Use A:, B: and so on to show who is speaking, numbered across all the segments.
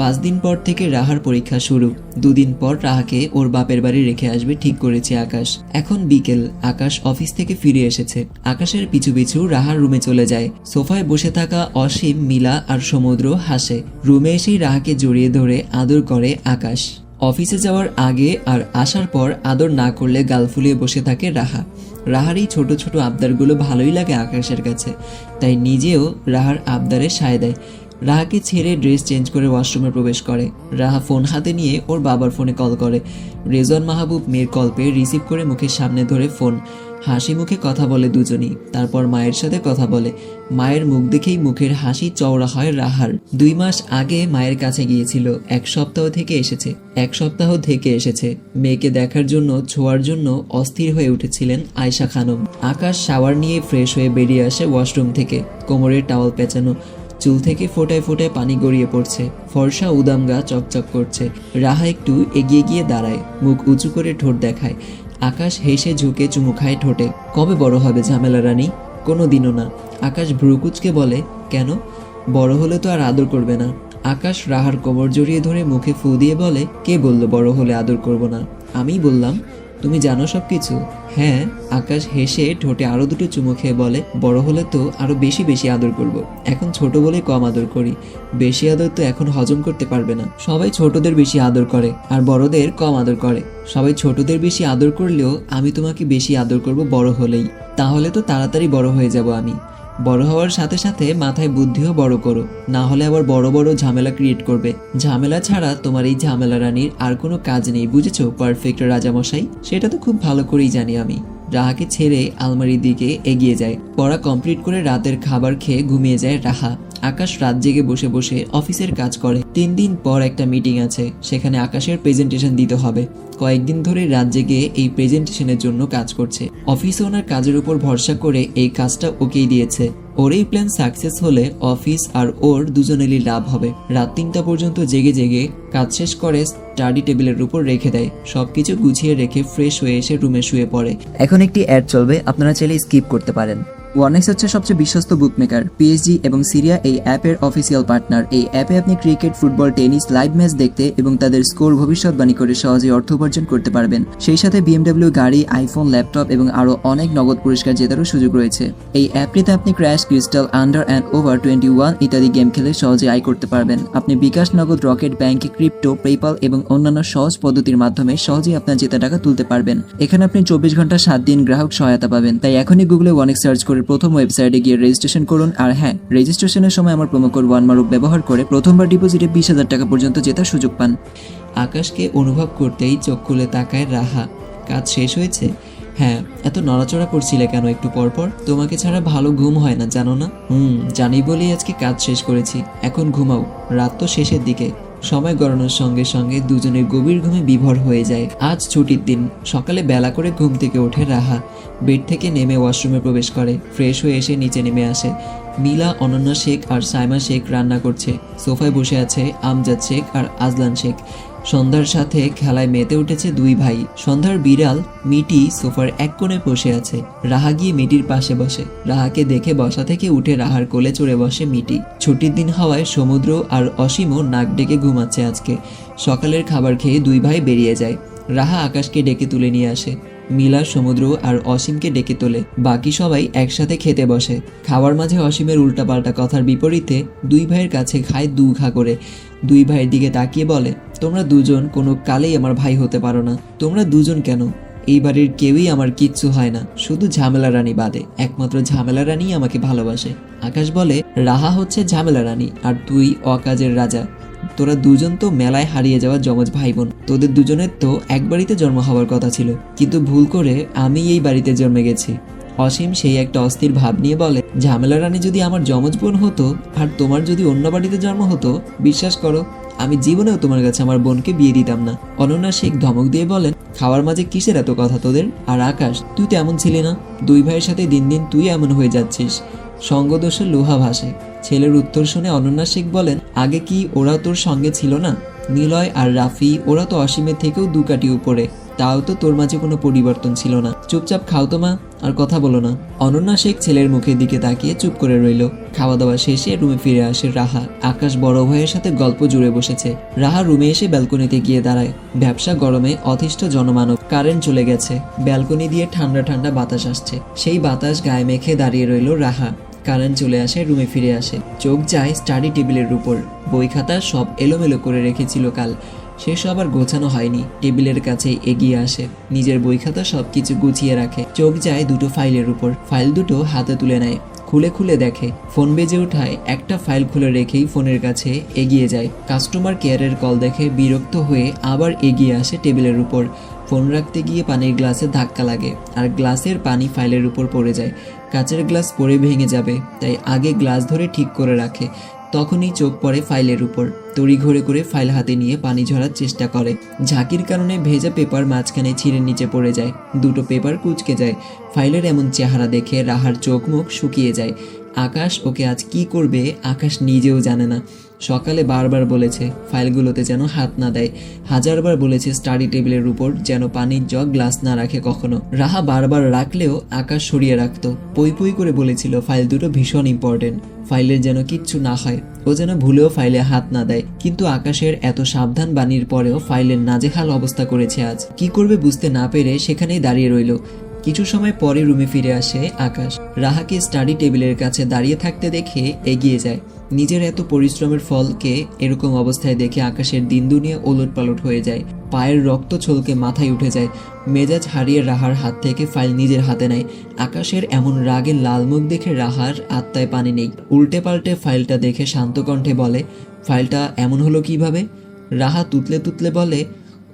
A: পাঁচ দিন পর থেকে রাহার পরীক্ষা শুরু। দুদিন পর রাহাকে ওর বাপের বাড়ি রেখে আসবে ঠিক করেছে আকাশ। এখন বিকেল, আকাশ অফিস থেকে ফিরে এসেছে। আকাশের পিছু পিছু রাহার রুমে চলে যায়। সোফায় বসে থাকা অসীম, মিলা আর সমুদ্র হাসে। রুমে এসেই রাহাকে জড়িয়ে ধরে আদর করে আকাশ। অফিসে যাওয়ার আগে আর আসার পর আদর না করলে গাল ফুলিয়ে বসে থাকে রাহা। রাহার এই ছোট ছোট আবদারগুলো ভালোই লাগে আকাশের কাছে। তাই নিজেও রাহার আবদারে সায় দেয়। রাহাকে ছেড়ে ড্রেস চেঞ্জ করে ওয়াশরুমে প্রবেশ করে। রাহা ফোন হাতে নিয়ে ওর বাবার ফোনে কল করে। রেজন মাহবুব মেয়ের কল পেয়ে রিসিভ করে মুখের সামনে ধরে ফোন। হাসি মুখে কথা বলে দুজনই। তারপর মায়ের সাথে কথা বলে। মায়ের মুখ দেখেই মুখের হাসি চওড়া হয় রাহার। দুই মাস আগে মায়ের কাছে গিয়েছিল। এক সপ্তাহ থেকে এসেছে। এক সপ্তাহ থেকে এসেছে। মেয়েকে দেখার জন্য, ছোঁয়ার জন্য অস্থির হয়ে উঠেছিলেন আয়শা খানম। আকাশ শাওয়ার নিয়ে ফ্রেশ হয়ে বেরিয়ে আসে ওয়াশরুম থেকে। কোমরের টাওয়াল পেঁচানো। চুল থেকে ফোটায় ফোটায় পানি গড়িয়ে পড়ছে। ফর্সা উদাম গা চকচক করছে। রাহা একটু এগিয়ে গিয়ে দাঁড়ায়, মুখ উঁচু করে ঠোঁট দেখায়। আকাশ হেসে ঝুঁকে চুমু খায় ঠোঁটে। কবে বড় হবে ঝামেলা, রানী? কোনো দিনও না। আকাশ ভ্রুকুচকে বলে, কেন? বড় হলে তো আর আদর করবে না। আকাশ রাহার কোমর জড়িয়ে ধরে মুখে ফু দিয়ে বলে, কে বলল বড় হলে আদর করব না? আমি বললাম তুমি জানো সব কিছু হ্যাঁ আকাশ হেসে ঠোঁটে আরও দুটো চুমু খেয়ে বলে, বড় হলে তো আরও বেশি বেশি আদর করব। এখন ছোট বলে কম আদর করি। বেশি আদর তো এখন হজম করতে পারবে না। সবাই ছোটদের বেশি আদর করে, আর বড়দের কম আদর করে। সবাই ছোটদের বেশি আদর করলেও আমি তোমাকে বেশি আদর করব বড় হলেই। তাহলে তো তাড়াতাড়ি বড় হয়ে যাব আমি। বড় হওয়ার সাথে সাথে মাথায় বুদ্ধিও বড় করো। না হলে আবার বড় বড় ঝামেলা ক্রিয়েট করবে। ঝামেলা ছাড়া তোমার এই ঝামেলা রানীর আর কোনো কাজ নেই, বুঝেছ? পারফেক্ট রাজামশাই। সেটা তো খুব ভালো করেই জানি আমি। রাহাকে ছেড়ে আলমারির দিকে এগিয়ে যায়। পড়া কমপ্লিট করে রাতের খাবার খেয়ে ঘুমিয়ে যায় রাহা। আকাশ রাত জেগে বসে বসে অফিসের কাজ করে। তিন দিন পর একটা মিটিং আছে, সেখানে আকাশের প্রেজেন্টেশন দিতে হবে। কয়েকদিন ধরে রাত জেগে এই প্রেজেন্টেশনের জন্য কাজ করছে। অফিসে ওনার কাজের উপর ভরসা করে এই কাজটা ওকেই দিয়েছে। ওর এই প্ল্যান সাকসেস হলে অফিস আর ওর দুজনেরই লাভ হবে। রাত তিনটা পর্যন্ত জেগে জেগে কাজ শেষ করে স্টাডি টেবিলের উপর রেখে দেয়। সবকিছু গুছিয়ে রেখে ফ্রেশ হয়ে এসে রুমে শুয়ে পড়ে।
B: এখন একটি অ্যাড চলবে, আপনারা চাইলে স্কিপ করতে পারেন। ওয়ানেক্স হচ্ছে সবচেয়ে বিশ্বস্ত বুকমেকার পিএসজি এবং সিরিয়া এই অ্যাপের অফিসিয়াল পার্টনার এই অ্যাপে আপনি cricket football tennis live match দেখতে এবং তাদের স্কোর ভবিষ্যৎবাণী করে সহজে অর্থ উপার্জন করতে পারবেন। সেই সাথে বিএমডব্লিউ গাড়ি আইফোন ল্যাপটপ এবং আরও অনেক নগদ পুরস্কার জেতারও সুযোগ রয়েছে। এই অ্যাপটিতে আপনি crash crystal under and over twenty one ইত্যাদি গেম খেলে সহজে আয় করতে পারবেন। আপনি বিকাশ, নগদ, রকেট ব্যাংকে ক্রিপ্টো পেপাল এবং অন্যান্য সহজ পদ্ধতির মাধ্যমে সহজেই আপনার জেতা টাকা তুলতে পারবেন। এখানে আপনি চব্বিশ ঘণ্টা সাত দিন গ্রাহক সহায়তা পাবেন। তাই এখনই গুগলে ওয়ানেক্স সার্চ করে প্রথম ওয়েবসাইটে গিয়ে রেজিস্ট্রেশন করুন। আর হ্যাঁ রেজিস্ট্রেশনের সময় আমার কোড ওয়ান মারুক ব্যবহার করে প্রথমবার ডিপোজিটে বিশ হাজার টাকা পর্যন্ত জেতার সুযোগ পান।
A: আকাশকে অনুভব করতেই চোখ খুলে তাকায় রাহা। কাজ শেষ হয়েছে? হ্যাঁ এত নড়াচড়া করছিলে কেন একটু পরপর? তোমাকে ছাড়া ভালো ঘুম হয় না, জানো না? হুম, জানি বলেই আজকে কাজ শেষ করেছি। এখন ঘুমাও। রাত তো শেষের দিকে। সময় গড়ানোর সঙ্গে সঙ্গে দুজনের গভীর ঘুমে বিভোর হয়ে যায়। আজ ছুটির দিন। সকালে বেলা করে ঘুম থেকে ওঠে রাহা। বেড থেকে নেমে ওয়াশরুমে প্রবেশ করে। ফ্রেশ হয়ে এসে নিচে নেমে আসে। মিলা অনন্যা শেখ আর সাইমা শেখ রান্না করছে। সোফায় বসে আছে আমজাদ শেখ আর আজলান শেখ। সন্ধ্যার সাথে খেলায় মেতে উঠেছে দুই ভাই। সন্ধ্যার বিড়াল, মিটি, সোফার এক কোণে বসে আছে। রাহা গিয়ে মিটির পাশে বসে। রাহাকে দেখে বসা থেকে উঠে রাহার কোলে চড়ে বসে মিটি। ছুটির দিন হওয়ায় সমুদ্র আর অসীমও নাক ডেকে ঘুমাচ্ছে আজকে। সকালের খাবার খেয়ে দুই ভাই বেরিয়ে যায়। রাহা আকাশকে ডেকে তুলে নিয়ে আসে। মিলা সমুদ্র আর অসীমকে ডেকে তোলে। বাকি সবাই একসাথে খেতে বসে। খাওয়ার মাঝে অসীমের উল্টাপাল্টা কথার বিপরীতে দুই ভাইয়ের কাছে খায় দু ঘা করে। দুই ভাইয়ের দিকে তাকিয়ে বলে, তোমরা দুজন কোনো কালেই আমার ভাই হতে পারো না। তোমরা দুজন কেন? এই বাড়ির কেউই আমার কিচ্ছু হয় না। শুধু ঝামেলা রানী বাদে। একমাত্র ঝামেলা রানী আমাকে ভালোবাসে। আকাশ বলে, রাহা হচ্ছে ঝামেলা রানী, আর তুই অকাজের রাজা। তোরা দুজন তো মেলায় হারিয়ে যাওয়া যমজ ভাই বোন তোদের দুজনের তো এক বাড়িতে জন্ম হওয়ার কথা ছিল। কিন্তু ভুল করে আমি এই বাড়িতে জন্মে গেছি। অসীম সেই একটা অস্থির ভাব নিয়ে বলে, ঝামেলা রানী যদি আমার যমজ বোন হতো, আর তোমার যদি অন্য বাড়িতে জন্ম হতো, বিশ্বাস করো, আমি জীবনেও তোমার কাছে আমার বোনকে বিয়ে দিতাম না। অনন্যা শেখ ধমক দিয়ে বলেন, খাওয়ার মাঝে কিসের এত কথা তোদের? আর আকাশ, তুই তো এমন ছিলি না। দুই ভাইয়ের সাথে দিন দিন তুই এমন হয়ে যাচ্ছিস। সঙ্গদোষে লোহা ভাসে। ছেলের উত্তর শুনে অনন্যা শেখ বলেন, আগে কি ওরা তোর সঙ্গে ছিল না? নিলয় আর রাফি, ওরা তো অসীমের থেকেও দু কাটি উপরে। তাও তো তোর মাঝে কোনো পরিবর্তন ছিল না। চুপচাপ খাও তো মা, আর কথা বলো না। অনন্যা শেখ ছেলের মুখের দিকে তাকিয়ে চুপ করে রইল। খাওয়া দাওয়া শেষে রুমে ফিরে আসে রাহা। আকাশ বড় ভাইয়ের সাথে গল্প জুড়ে বসেছে। রাহা রুমে এসে ব্যালকনিতে গিয়ে দাঁড়ায়। ব্যবসা গরমে অতিষ্ঠ জনমানব। কারেন্ট চলে গেছে। ব্যালকনি দিয়ে ঠান্ডা ঠান্ডা বাতাস আসছে। সেই বাতাস গায়ে মেখে দাঁড়িয়ে রইল রাহা। কারেন্ট চলে আসে, রুমে ফিরে আসে। চোখ যায় স্টাডি টেবিলের উপর। বই খাতা সব এলোমেলো করে রেখেছিল কাল। সেসব আর গোছানো হয়নি। টেবিলের কাছে এগিয়ে আসে। নিজের বই খাতা সব কিছু গুছিয়ে রাখে। চোখ যায় দুটো ফাইলের উপর। ফাইল দুটো হাতে তুলে নেয়। খুলে খুলে দেখে। ফোন বেজে ওঠায়। একটা ফাইল খুলে রেখেই ফোনের কাছে এগিয়ে যায়। কাস্টমার কেয়ারের কল দেখে বিরক্ত হয়ে আবার এগিয়ে আসে টেবিলের উপর। ফোন রাখতে গিয়ে পানির গ্লাসে ধাক্কা লাগে। আর গ্লাসের পানি ফাইলের উপর পড়ে যায়। কাচের গ্লাস পরে ভেঙে যাবে, তাই আগে গ্লাস ধরে ঠিক করে রাখে। তখনই চোখ পড়ে ফাইলের উপর। তড়ি ঘরে করে ফাইল হাতে নিয়ে পানি ঝরার চেষ্টা করে। ঝাঁকির কারণে ভেজা পেপার মাঝখানে ছিঁড়ে নিচে পড়ে যায়। দুটো পেপার কুচকে যায়। ফাইলের এমন চেহারা দেখে রাহার চোখ মুখ শুকিয়ে যায়। আকাশ ওকে আজ কি করবে, আকাশ নিজেও জানে না। সকালে বারবার বলেছে, ফাইলগুলোতে যেন হাত না দেয়। হাজারবার বলেছে, স্টাডি টেবিলের উপর যেন পানির জগ গ্লাস না রাখে কখনো। রাহা বারবার রাখলেও আকাশ সরিয়ে রাখত। পই পই করে বলেছিল, ফাইল দুটো ভীষণ ইম্পর্টেন্ট ফাইলের যেন কিচ্ছু না হয়। ও যেন ভুলেও ফাইলে হাত না দেয়। কিন্তু আকাশের এত সাবধান বাণীর পরেও ফাইলের নাজেহাল অবস্থা করেছে আজ। কি করবে বুঝতে না পেরে সেখানেই দাঁড়িয়ে রইল। কিছু সময় পরে রুমে ফিরে আসে আকাশ। রাহাকে স্টাডি টেবিলের কাছে দাঁড়িয়ে থাকতে দেখে এগিয়ে যায়। নিজের এত পরিশ্রমের ফলকে এরকম অবস্থায় দেখে আকাশের দিন দুনিয়া ওলট পালট হয়ে যায়। পায়ের রক্ত ছলকে মাথায় উঠে যায়। মেজাজ হারিয়ে রাহার হাত থেকে ফাইল নিজের হাতে নেয়। আকাশের এমন রাগে লাল মুখ দেখে রাহার আত্মায় পানি নেই। উল্টে পাল্টে ফাইলটা দেখে শান্ত কণ্ঠে বলে, ফাইলটা এমন হলো কীভাবে? রাহা তুতলে তুতলে বলে,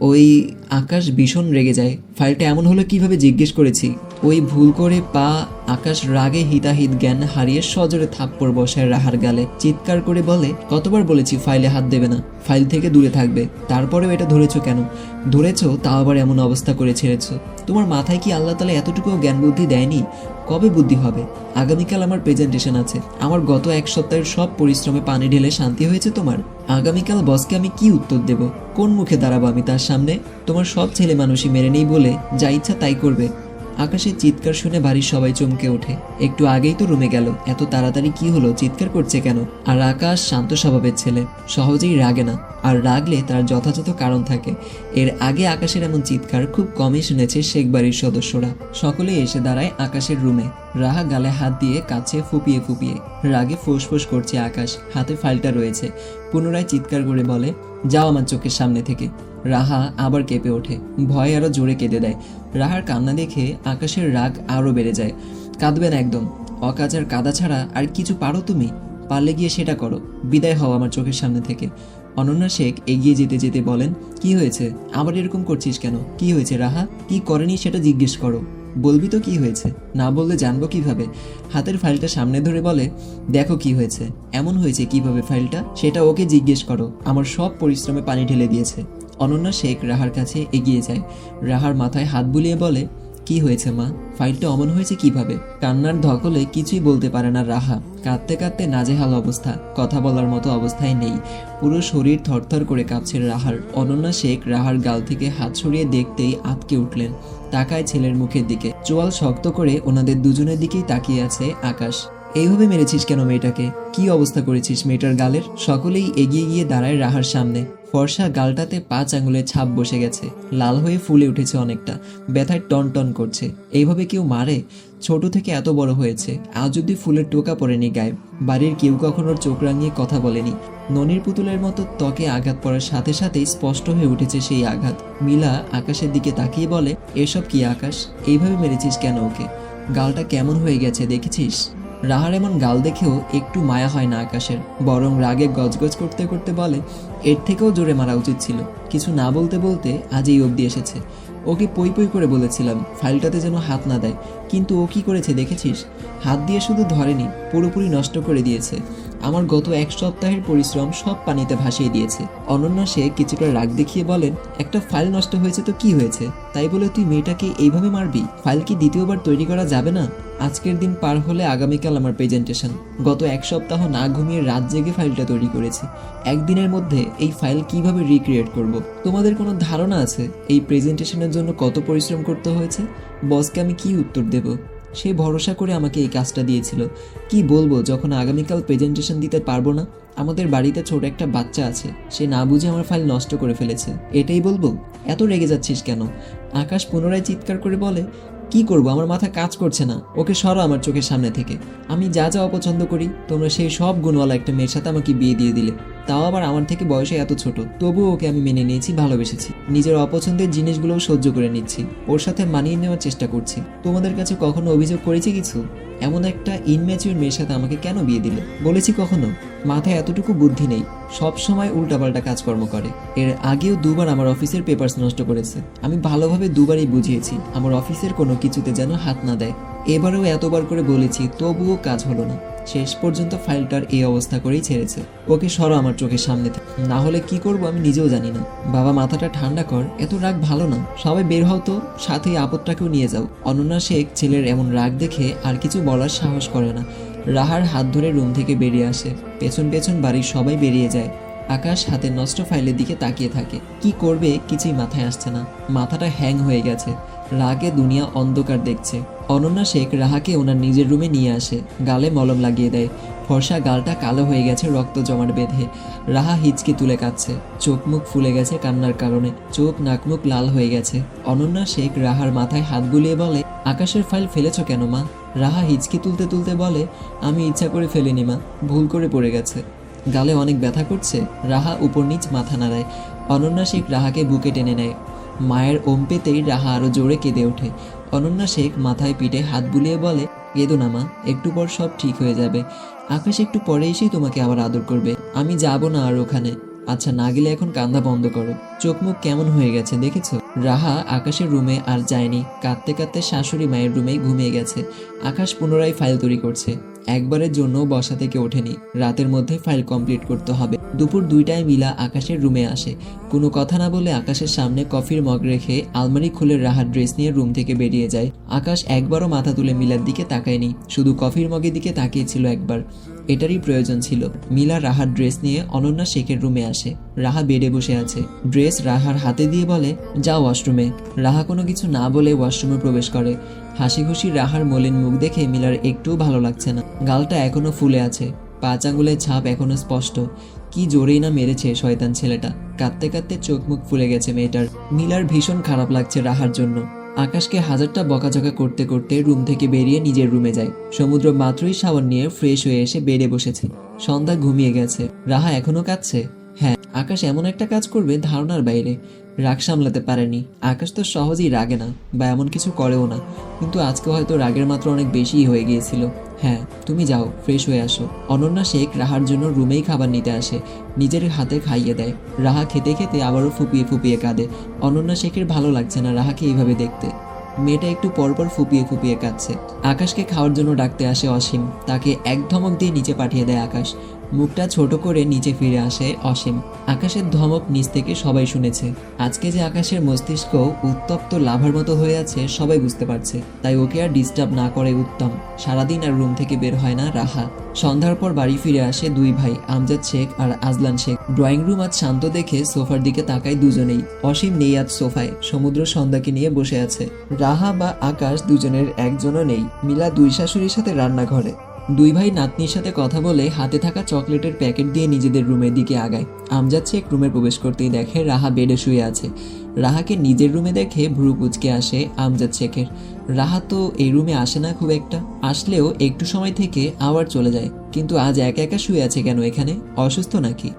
A: ওই আকাশ ভীষণ রেগে যায়। ফাইলটা এমন হলো কীভাবে জিজ্ঞেস করেছি? ওই ভুল করে পা আকাশ রাগে হিতাহিত জ্ঞান হারিয়ে সজোরে থাপ্পড় বসায় রাহার গালে। চিৎকার করে বলে, কতবার বলেছি ফাইলে হাত দেবে না, ফাইল থেকে দূরে থাকবে, তারপরেও এটা ধরেছো কেন? ধরেছো, তাও আবার এমন অবস্থা করে ছেড়েছো। তোমার মাথায় কি আল্লাহ তালা এতটুকুও জ্ঞান বুদ্ধি দেয়নি? কবে বুদ্ধি হবে? আগামীকাল আমার প্রেজেন্টেশন আছে। আমার গত এক সপ্তাহের সব পরিশ্রমে পানি ঢেলে শান্তি হয়েছে তোমার? আগামীকাল বসকে আমি কি উত্তর দেব? কোন মুখে দাঁড়াবো আমি তার সামনে? তোমার সব ছেলে মানুষই মেরে নেই বলে যা ইচ্ছা তাই করবে। আকাশের চিৎকার শুনে বাড়ির সবাই চমকে ওঠে। একটু আগেই তো রুমে গেল। এত তাড়াতাড়ি কি হলো? চিৎকার করছে কেন? আর আকাশ শান্ত স্বভাবের ছেলে। সহজেই রাগে না। আর রাগলে তার যথাযথ কারণ থাকে। এর আগে আকাশের এমন চিৎকার খুব কমই শুনেছে শেখ বাড়ির সদস্যরা। সকলেই এসে দাঁড়ায় আকাশের রুমে। রাহা গালে হাত দিয়ে কাছে ফুপিয়ে ফুপিয়ে। রাগে ফোঁস করছে আকাশ। হাতে ফাইলটা রয়েছে। পুনরায় চিৎকার করে বলে, যাও আমার চোখের সামনে থেকে। রাহা আবার কেঁপে ওঠে। ভয় আরও জোরে কেঁদে দেয়। রাহার কান্না দেখে আকাশের রাগ আরও বেড়ে যায়। কাঁদবে না একদম। অকাজার কাদা ছাড়া আর কিছু পারো তুমি? পারলে গিয়ে সেটা করো। বিদায় হও আমার চোখের সামনে থেকে। অনন্যা শেখ এগিয়ে যেতে যেতে বলেন, কি হয়েছে? আবার এরকম করছিস কেন? কি হয়েছে রাহা? কি করেনি সেটা জিজ্ঞেস করো। বলবি তো কি হয়েছে? না বললে জানব কীভাবে? হাতের ফাইলটা সামনে ধরে বলে, দেখো কি হয়েছে। এমন হয়েছে কীভাবে ফাইলটা? সেটা ওকে জিজ্ঞেস করো। আমার সব পরিশ্রমে পানি ঢেলে দিয়েছে। অনন্যা শেখ রাহার কাছে এগিয়ে যায়। রাহার মাথায় হাত বুলিয়ে বলে, কি হয়েছে মা? ফাইলটা অমন হয়েছে কীভাবে? কান্নার ধকলে কিছুই বলতে পারে না রাহা। কাঁদতে কাঁদতে নাজেহাল অবস্থা। কথা বলার মতো অবস্থায় নেই। পুরো শরীর থরথর করে কাঁপছে রাহার। অনন্যা শেখ রাহার গাল থেকে হাত সরিয়ে দেখতেই আটকে উঠলেন। তাকায় ছেলের মুখের দিকে। চোয়াল শক্ত করে ওনাদের দুজনের দিকেই তাকিয়ে আছে আকাশ। এইভাবে মেরেছিস কেন মেয়েটাকে? কি অবস্থা করেছিস মেয়েটার গালের? সকলেই এগিয়ে গিয়ে দাঁড়ায় রাহার সামনে। ফর্সা গালটাতে পাঁচ আঙুলের ছাপ বসে গেছে। লাল হয়ে ফুলে উঠেছে অনেকটা। ব্যথায় টন টন করছে। এইভাবে কেউ মারে? ছোট থেকে এত বড় হয়েছে। আজ অব্দি ফুলের টোকা পড়েনি গায়ে। বাড়ির কেউ কখনো চোখ রাঙিয়ে কথা বলেনি। ননির পুতুলের মতো ত্বকে আঘাত পড়ার সাথে সাথেই স্পষ্ট হয়ে উঠেছে সেই আঘাত। মিলা আকাশের দিকে তাকিয়ে বলে, এসব কি আকাশ? এইভাবে মেরেছিস কেন ওকে? গালটা কেমন হয়ে গেছে, দেখেছিস? রাহার এমন গাল দেখেও একটু মায়া হয় না আকাশের, বরং রাগে গজগজ করতে করতে বলে, এর থেকেও জোরে মারা উচিত ছিল। কিছু না বলতে বলতে আজ এই অবধি এসেছে। ওকে পই পই করে বলেছিলাম, ফাইলটাতে যেন হাত না দেয়। কিন্তু ও কি করেছে দেখেছিস? হাত দিয়ে শুধু ধরেনি, পুরোপুরি নষ্ট করে দিয়েছে। আমার গত এক সপ্তাহের পরিশ্রম সব পানিতে ভাসিয়ে দিয়েছে। অনন্যা সে কিছুটা রাগ দেখিয়ে বলেন, একটা ফাইল নষ্ট হয়েছে তো কি হয়েছে? তাই বলে তুই মেয়েটাকে এইভাবে মারবি? ফাইল কি দ্বিতীয়বার তৈরি করা যাবে না? আজকের দিন পার হলে আগামীকাল আমার প্রেজেন্টেশন গত এক সপ্তাহ না ঘুমিয়ে রাত জেগে ফাইলটা তৈরি করেছি। একদিনের মধ্যে এই ফাইল কীভাবে রিক্রিয়েট করব? তোমাদের কোনো ধারণা আছে? এই প্রেজেন্টেশনের জন্য কত পরিশ্রম করতে হয়েছে? বসকে আমি কি উত্তর দেব? সে ভরসা করে আমাকে এই কাজটা দিয়েছিল। কি বলব, যখন আগামীকাল প্রেজেন্টেশন দিতে পারব না, আমাদের বাড়িতে ছোট একটা বাচ্চা আছে, সে না বুঝে আমার ফাইল নষ্ট করে ফেলেছে। এটাই বলব, এত রেগে যাচ্ছিস কেন? আকাশ পুনরায় চিৎকার করে বলে, কি করব, আমার মাথা কাজ করছে না, ওকে সরো আমার চোখের সামনে থেকে। আমি যা যা অপছন্দ করি, তোমরা সেই সব গুণওয়ালা একটা মেয়ের সাথে আমাকে বিয়ে দিয়ে দিলে। তাও আবার আমার থেকে বয়সে এত ছোট। তবুও ওকে আমি মেনে নিয়েছি, ভালোবেসেছি। নিজের অপছন্দের জিনিসগুলোও সহ্য করে নিচ্ছি। ওর সাথে মানিয়ে নেওয়ার চেষ্টা করছি। তোমাদের কাছে কখনো অভিযোগ করেছি কিছু? এমন একটা ইনম্যাচিউর মেয়ের সাথে আমাকে কেন বিয়ে দিলে? বলেছি কখনো? মাথায় এতটুকু বুদ্ধি নেই। সব সময় উল্টাপাল্টা কাজকর্ম করে। এর আগেও দুবার আমার অফিসের পেপারস নষ্ট করেছে। আমি ভালোভাবে দুবারই বুঝিয়েছি, আমার অফিসের কোনো কিছুতে যেন হাত না দেয়। এবারেও এতবার করে বলেছি, তবুও কাজ হলো না। শেষ পর্যন্ত ফাইলটার এই অবস্থা করেই ছেড়েছে। ওকে সরো আমার চোখের সামনে না হলে কি করব আমি নিজেও জানি না। বাবা, মাথাটা ঠান্ডা কর, এত রাগ ভালো না। সবাই বের হও তো, সাথে আপদটাকেও নিয়ে যাও। অনন্যা শেখ ছেলের এমন রাগ দেখে আর কিছু বলার সাহস করে না। রাহার হাত ধরে রুম থেকে বেরিয়ে আসে। পেছন পেছন বাড়ির সবাই বেরিয়ে যায়। আকাশ হাতে নষ্ট ফাইলের দিকে তাকিয়ে থাকে। কি করবে কিছুই মাথায় আসছে না। মাথাটা হ্যাং হয়ে গেছে। রাগে দুনিয়া অন্ধকার দেখছে। অনন্যা শেখ রাহাকে ওনার নিজের রুমে নিয়ে আসে। গালে মলম লাগিয়ে দেয়। ফর্সা গালটা কালো হয়ে গেছে রক্ত জমাট বেঁধে। রাহা হিচকি তুলে কাঁদছে। চোখ মুখ ফুলে গেছে কান্নার কারণে। চোখ নাক মুখ লাল হয়ে গেছে। অনন্যা শেখ রাহার মাথায় হাত বুলিয়ে বলে, আকাশের ফাইল ফেলেছ কেন, মা? রাহা হিচকি তুলতে তুলতে বলে, আমি ইচ্ছা করে ফেলিনি, মা। ভুল করে পড়ে গেছে। গালে অনেক ব্যথা করছে? রাহা উপর নিচ মাথা নাড়ায়। অনন্যা শেখ রাহাকে বুকে টেনে নেয়। মায়ের ওম পেতেই রাহা আরও জোরে কেঁদে ওঠে। অনন্যা শেখ মাথায় পিঠে হাত বুলিয়ে বলে, কেঁদো না মা, একটু পর সব ঠিক হয়ে যাবে। আকাশ একটু পরে এসেই তোমাকে আবার আদর করবে। আমি যাব না আর ওখানে। আচ্ছা না গেলে এখন কান্দা বন্ধ করো। চোখ মুখ কেমন হয়ে গেছে, দেখেছ? রাহা আকাশের রুমে আর যায়নি। কাঁদতে কাঁদতে শাশুড়ি মায়ের রুমেই ঘুমিয়ে গেছে। আকাশ পুনরায় ফাইল তৈরি করছে। একবারের জন্য বসা থেকে ওঠেনি। রাতের মধ্যে ফাইল কমপ্লিট করতে হবে। দুপুর দুইটায় মিলা আকাশের রুমে আসে। কোনো কথা না বলে আকাশের সামনে কফির মগ রেখে আলমারি খুলে রাহার ড্রেস নিয়ে রুম থেকে বেরিয়ে যায়। আকাশ একবারও মাথা তুলে মিলার দিকে তাকায়নি, শুধু কফির মগের দিকে তাকিয়েছিল একবার। এটারই প্রয়োজন ছিল। মিলা রাহার ড্রেস নিয়ে অনন্যা শেখের রুমে আসে। রাহা বেডে বসে আছে। ড্রেস রাহার হাতে দিয়ে বলে, যাও ওয়াশরুমে। রাহা কোনো কিছু না বলে ওয়াশরুমে প্রবেশ করে। হাসি খুশি রাহার মলিন মুখ দেখে মিলার একটুও ভালো লাগছে না। গালটা এখনও ফুলে আছে। পাঁচ আঙুলের ছাপ এখনও স্পষ্ট। কি জোরেই না মেরেছে শয়তান ছেলেটা। কাঁদতে কাঁদতে চোখ মুখ ফুলে গেছে মেয়েটার। মিলার ভীষণ খারাপ লাগছে রাহার জন্য। আকাশকে হাজারটা বকাঝকা করতে করতে রুম থেকে বেরিয়ে নিজের রুমে যায়। সমুদ্র মাত্রই সাবান নিয়ে ফ্রেশ হয়ে এসে বেডে বসেছে। সন্ধ্যা ঘুমিয়ে গেছে। রাহা এখনও কাঁদছে? আকাশ এমন একটা কাজ করবে ধারণার বাইরে। রাগ সামলাতে পারেনি। আকাশ তো সহজেই রাগে না, বা এমন কিছু করেও না। কিন্তু আজকে হয়তো রাগের মাত্রা অনেক বেশিই হয়ে গিয়েছিল। হ্যাঁ তুমি যাও, ফ্রেশ হয়ে আসো। অনন্যা শেখ রাহার জন্য রুমেই খাবার নিতে আসে। নিজের হাতে খাইয়ে দেয়। রাহা খেতে খেতে আবারও ফুপিয়ে ফুপিয়ে কাঁদে। অনন্যা শেখের ভালো লাগছে না রাহাকে এইভাবে দেখতে। মেয়েটা একটু পরপর ফুপিয়ে ফুপিয়ে কাঁদছে। আকাশকে খাওয়ার জন্য ডাকতে আসে অসীম। তাকে এক ধমক দিয়ে নিচে পাঠিয়ে দেয় আকাশ। মুখটা ছোট করে নিচে ফিরে আসে অসীম। আকাশের ধমক নিচ থেকে সবাই শুনেছে। আজকে যে আকাশের মস্তিষ্ক উত্তপ্ত লাভার মতো হয়ে আছে, সবাই বুঝতে পারছে। তাই ওকে আর ডিস্টার্ব না করে উত্তম। সারাদিন আর রুম থেকে বের হয় না রাহা। সন্ধ্যার পর বাড়ি ফিরে আসে দুই ভাই, আমজাদ শেখ আর আজলান শেখ। ড্রয়িং রুম আজ শান্ত দেখে সোফার দিকে তাকায় দুজনেই। অসীম নেই আজ সোফায়, সমুদ্র সন্ধ্যাকে নিয়ে বসে আছে। রাহা বা আকাশ দুজনের একজনও নেই। মিলা দুই শাশুড়ির সাথে রান্নাঘরে। দুই ভাই নাতনির সাথে কথা বলে হাতে থাকা চকলেটের প্যাকেট দিয়ে নিজেদের রুমের দিকে আগায়। আমজাদ শেখ রুমে প্রবেশ করতেই দেখে রাহা বেডে শুয়ে আছে। রাহাকে নিজের রুমে দেখে ভ্রু কুচকে আসে আমজাদ শেখের। রাহা তো এই রুমে আসে না খুব একটা। আসলেও একটু সময় থেকে আবার চলে যায়। কিন্তু আজ একা একা শুয়ে আছে কেন এখানে? অসুস্থ নাকি?